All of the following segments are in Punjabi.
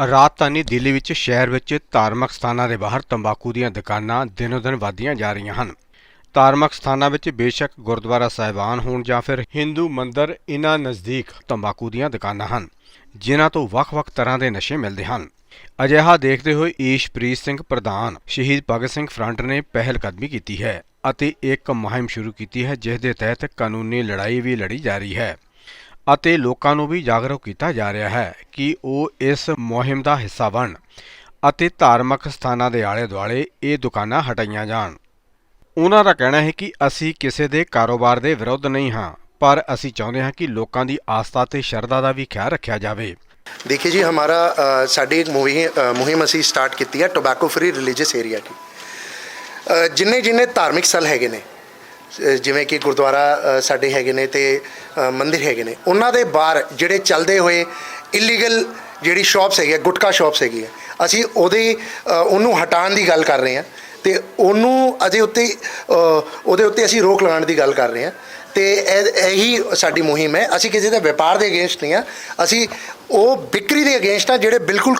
ਰਾਜਧਾਨੀ ਦਿੱਲੀ ਵਿੱਚ, ਸ਼ਹਿਰ ਵਿੱਚ ਧਾਰਮਿਕ ਸਥਾਨਾਂ ਦੇ ਬਾਹਰ ਤੰਬਾਕੂ ਦੀਆਂ ਦੁਕਾਨਾਂ ਦਿਨੋ-ਦਿਨ ਵਧਦੀਆਂ ਜਾ ਰਹੀਆਂ ਹਨ। ਧਾਰਮਿਕ ਸਥਾਨਾਂ ਵਿੱਚ ਬੇਸ਼ੱਕ ਗੁਰਦੁਆਰਾ ਸਾਹਿਬਾਨ ਹੋਣ ਜਾਂ ਫਿਰ ਹਿੰਦੂ ਮੰਦਰ ਇਨ੍ਹਾਂ ਨਜ਼ਦੀਕ ਤੰਬਾਕੂ ਦੀਆਂ ਦੁਕਾਨਾਂ ਹਨ, ਜਿਨ੍ਹਾਂ ਤੋਂ ਵੱਖ-ਵੱਖ ਤਰ੍ਹਾਂ ਦੇ ਨਸ਼ੇ ਮਿਲਦੇ ਹਨ। ਅਜਿਹਾ ਦੇਖਦੇ ਹੋਏ ਈਸ਼ਪ੍ਰੀਤ ਸਿੰਘ ਪ੍ਰਧਾਨ ਸ਼ਹੀਦ ਭਗਤ ਸਿੰਘ ਫਰੰਟ ਨੇ ਪਹਿਲ ਕਦਮੀ ਕੀਤੀ ਹੈ ਅਤੇ ਇੱਕ ਮੁਹਿੰਮ ਸ਼ੁਰੂ ਕੀਤੀ ਹੈ, ਜਿਸ ਦੇ ਤਹਿਤ ਕਾਨੂੰਨੀ ਲੜਾਈ ਵੀ ਲੜੀ ਜਾ ਰਹੀ ਹੈ। ਅਤੇ ਲੋਕਾਂ ਨੂੰ ਵੀ ਜਾਗਰੂਕ ਕੀਤਾ ਜਾ ਰਿਹਾ ਹੈ ਕਿ ਉਹ ਇਸ ਮੁਹਿੰਮ ਦਾ ਹਿੱਸਾ ਬਣਨ ਅਤੇ ਧਾਰਮਿਕ ਸਥਾਨਾਂ ਦੇ ਆਲੇ-ਦੁਆਲੇ ਇਹ ਦੁਕਾਨਾਂ ਹਟਾਈਆਂ ਜਾਣ ਉਹਨਾਂ ਦਾ ਕਹਿਣਾ ਹੈ ਕਿ ਅਸੀਂ ਕਿਸੇ ਦੇ ਕਾਰੋਬਾਰ ਦੇ ਵਿਰੁੱਧ ਨਹੀਂ ਹਾਂ ਪਰ ਅਸੀਂ ਚਾਹੁੰਦੇ ਹਾਂ ਕਿ ਲੋਕਾਂ ਦੀ ਆਸਥਾ ਤੇ ਸ਼ਰਧਾ ਦਾ ਵੀ ਖਿਆਲ ਰੱਖਿਆ ਜਾਵੇ देखिए जी हमारा अ, साड़ी एक मूवी ਮੁਹਿੰਮ ਅਸੀਂ ਸਟਾਰਟ ਕੀਤੀ ਹੈ ਟੋਬੈਕੋ ਫ੍ਰੀ ਰਿਲੀਜੀਅਸ ਏਰੀਆ ਦੀ ਅ, ਜਿੰਨੇ ਜਿੰਨੇ ਧਾਰਮਿਕ ਸਥਲ ਹੈਗੇ ਨੇ ਅ, ਜਿਵੇਂ ਕਿ ਗੁਰਦੁਆਰਾ ਸਾਡੇ ਹੈਗੇ ਨੇ ਤੇ ਅ, ਮੰਦਿਰ ਹੈਗੇ ਨੇ। ਉਹਨਾਂ ਦੇ ਬਾਹਰ ਜਿਹੜੇ ਚੱਲਦੇ ਹੋਏ ਇਲੀਗਲ ਜਿਹੜੀ ਸ਼ਾਪਸ ਹੈਗੀ ਗੁਟਕਾ ਸ਼ਾਪਸ ਹੈਗੀ ਅਸੀਂ ਉਹਦੇ ਉਹਨੂੰ ਹਟਾਉਣ ਦੀ ਗੱਲ ਕਰ ਰਹੇ ਹਾਂ ਤੇ ਉਹਨੂੰ ਅਜੇ ਉੱਤੇ ਉਹਦੇ ਉੱਤੇ ਅਸੀਂ ਰੋਕ ਲਗਾਉਣ ਦੀ ਗੱਲ ਕਰ ਰਹੇ ਹਾਂ। ਤੇ ਇਹ ਇਹੀ ਸਾਡੀ ਮੁਹਿੰਮ ਹੈ। ਅਸੀਂ ਕਿਸੇ ਦੇ ਵਪਾਰ ਦੇ ਅਗੇਂਸਟ ਨਹੀਂ ਆ ਅਸੀਂ ਉਹ ਵਿਕਰੀ ਦੇ ਅਗੇਂਸਟ ਆ ਜਿਹੜੇ ਬਿਲਕੁਲ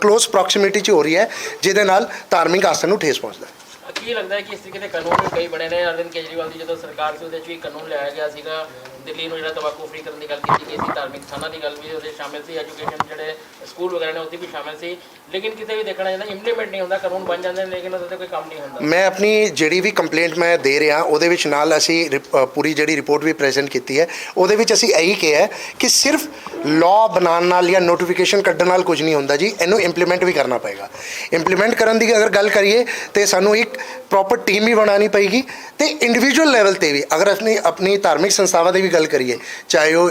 ক্লোਜ਼ ਪ੍ਰੋਕਸੀਮਿਟੀ 'ਚ ਹੋ ਰਹੀ ਹੈ ਜਿਹਦੇ ਨਾਲ ਧਾਰਮਿਕ ਆਸਥਾ ਨੂੰ ਠੇਸ ਪਹੁੰਚਦਾ ਹੈ। ਕੀ ਲੱਗਦਾ ਹੈ ਕਿ ਇਸ ਤਰੀਕੇ ਦੇ ਕਾਨੂੰਨ ਵੀ ਕਈ ਬਣੇ ਨੇ? ਅਰਵਿੰਦ ਕੇਜਰੀਵਾਲ ਦੀ ਜਦੋਂ ਸਰਕਾਰ ਸੀ ਉਹਦੇ ਵਿੱਚ ਵੀ ਕਾਨੂੰਨ ਲਿਆਇਆ ਗਿਆ ਸੀਗਾ। ਦਿੱਲੀ ਨੂੰ ਜਿਹੜਾ ਤੰਬਾਕੂ ਫ੍ਰੀ ਕਰਨ ਦੀ ਗੱਲ ਕੀਤੀ ਗਈ ਸੀ ਧਾਰਮਿਕ ਸਥਾਨਾਂ ਦੀ ਗੱਲ ਵੀ ਉਹਦੇ ਸ਼ਾਮਿਲ ਸੀ। ਐਜੂਕੇਸ਼ਨ ਜਿਹੜੇ ਸਕੂਲ ਵਗੈਰਾ ਨੇ ਉੱਥੇ ਵੀ ਸ਼ਾਮਿਲ ਸੀ। ਲੇਕਿਨ ਕਿਤੇ ਵੀ ਦੇਖਣਾ ਜਾਂਦਾ ਇੰਪਲੀਮੈਂਟ ਨਹੀਂ ਹੁੰਦਾ ਕਾਨੂੰਨ ਬਣ ਜਾਂਦੇ ਨੇ ਲੇਕਿਨ ਉਹਦੇ ਤੇ ਕੋਈ ਕੰਮ ਨਹੀਂ ਹੁੰਦਾ। ਮੈਂ ਆਪਣੀ ਜਿਹੜੀ ਵੀ ਕੰਪਲੇਂਟ ਮੈਂ ਦੇ ਰਿਹਾ ਉਹਦੇ ਵਿੱਚ ਨਾਲ ਅਸੀਂ ਰਿਪ- ਅ, ਪੂਰੀ ਜਿਹੜੀ ਰਿਪੋਰਟ ਵੀ ਪ੍ਰੈਜ਼ੈਂਟ ਕੀਤੀ ਹੈ ਉਹਦੇ ਵਿੱਚ ਅਸੀਂ ਇਹੀ ਕਿਹਾ ਹੈ ਕਿ ਸਿਰਫ ਲਾਅ ਬਣਾਉਣ ਨਾਲ ਜਾਂ ਨੋਟੀਫਿਕੇਸ਼ਨ ਕੱਢਣ ਨਾਲ ਕੁਝ ਨਹੀਂ ਹੁੰਦਾ ਜੀ। ਇਹਨੂੰ ਇੰਪਲੀਮੈਂਟ ਵੀ ਕਰਨਾ ਪਏਗਾ। ਇੰਪਲੀਮੈਂਟ ਕਰਨ ਦੀ ਅਗਰ ਗੱਲ ਕਰੀਏ ਤੇ ਸਾਨੂੰ ਇੱਕ ਪ੍ਰੋਪਰ ਟੀਮ ਵੀ ਬਣਾਉਣੀ ਪਏਗੀ ਤੇ ਇੰਡੀਵਿਜੂਅਲ ਲੈਵਲ ਤੇ ਵੀ। ਅਗਰ ਅਸੀਂ ਆਪਣੀ ਧਾਰਮਿਕ ਸੰਸਥਾਵਾਂ ਦੀ ਵੀ ਗੱਲ ਕਰੀਏ, ਚਾਹੇ ਉਹ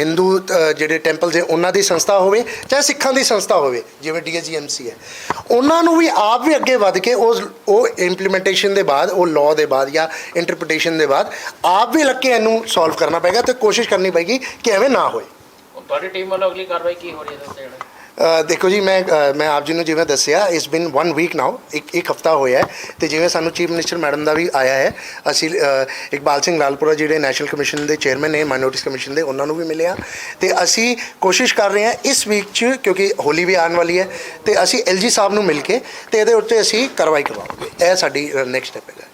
ਹਿੰਦੂ ਜਿਹੜੇ ਟੈਂਪਲਸ ਹੈ ਉਹਨਾਂ ਦੀ ਸੰਸਥਾ ਹੋਵੇ, ਚਾਹੇ ਸਿੱਖਾਂ ਦੀ ਸੰਸਥਾ ਹੋਵੇ, ਜਿਵੇਂ ਡੀਐਸਜੀਐਮਸੀ ਹੈ। ਉਹਨਾਂ ਨੂੰ ਵੀ ਆਪ ਵੀ ਅੱਗੇ ਵੱਧ ਕੇ ਉਸ ਉਹ ਇੰਪਲੀਮੈਂਟੇਸ਼ਨ ਦੇ ਬਾਅਦ, ਉਹ ਲਾਅ ਦੇ ਬਾਅਦ ਜਾਂ ਇੰਟਰਪ੍ਰੀਟੇਸ਼ਨ ਦੇ ਬਾਅਦ, ਆਪ ਵੀ ਲੱਗ ਕੇ ਇਹਨੂੰ ਸੋਲਵ ਕਰਨਾ ਪਏਗਾ ਤੇ ਕੋਸ਼ਿਸ਼ ਕਰਨੀ ਪਏਗੀ ਕਿ ਐਵੇਂ ਨਾ ਹੋਏ। ਤੁਹਾਡੀ ਟੀਮ ਵੱਲੋਂ ਅਗਲੀ ਕਾਰਵਾਈ ਕੀ ਹੋ ਰਹੀ ਹੈ ਇਹਦੇ ਜਿਹੜਾ? ਦੇਖੋ ਜੀ, ਮੈਂ ਮੈਂ ਆਪ ਜੀ ਨੂੰ ਜਿਵੇਂ ਦੱਸਿਆ ਇਸ ਬਿਨ 1 ਵੀਕ ਨਾਓ ਇੱਕ ਇੱਕ ਹਫਤਾ ਹੋਇਆ ਹੈ ਤੇ ਜਿਵੇਂ ਸਾਨੂੰ ਚੀਫ ਮਿਨਿਸਟਰ ਮੈਡਮ ਦਾ ਵੀ ਆਇਆ ਹੈ, ਅਸੀਂ ਇਕਬਾਲ ਸਿੰਘ ਲਾਲਪੁਰਾ ਜਿਹੜੇ ਨੈਸ਼ਨਲ ਕਮਿਸ਼ਨ ਦੇ ਚੇਅਰਮੈਨ ਨੇ ਮਾਈਨੋਰਟੀਜ਼ ਕਮਿਸ਼ਨ ਦੇ, ਉਹਨਾਂ ਨੂੰ ਵੀ ਮਿਲਿਆ ਹਾਂ ਤੇ ਅਸੀਂ ਕੋਸ਼ਿਸ਼ ਕਰ ਰਹੇ ਹਾਂ ਇਸ ਵੀਕ 'ਚ, ਕਿਉਂਕਿ ਹੋਲੀ ਵੀ ਆਉਣ ਵਾਲੀ ਹੈ ਤੇ ਅਸੀਂ ਐਲਜੀ ਸਾਹਿਬ ਨੂੰ ਮਿਲ ਕੇ ਤੇ ਇਹਦੇ ਉੱਤੇ ਅਸੀਂ ਕਾਰਵਾਈ ਕਰਵਾਵਾਂਗੇ। ਇਹ ਸਾਡੀ ਨੈਕਸਟ ਸਟੈਪ ਹੈਗਾ।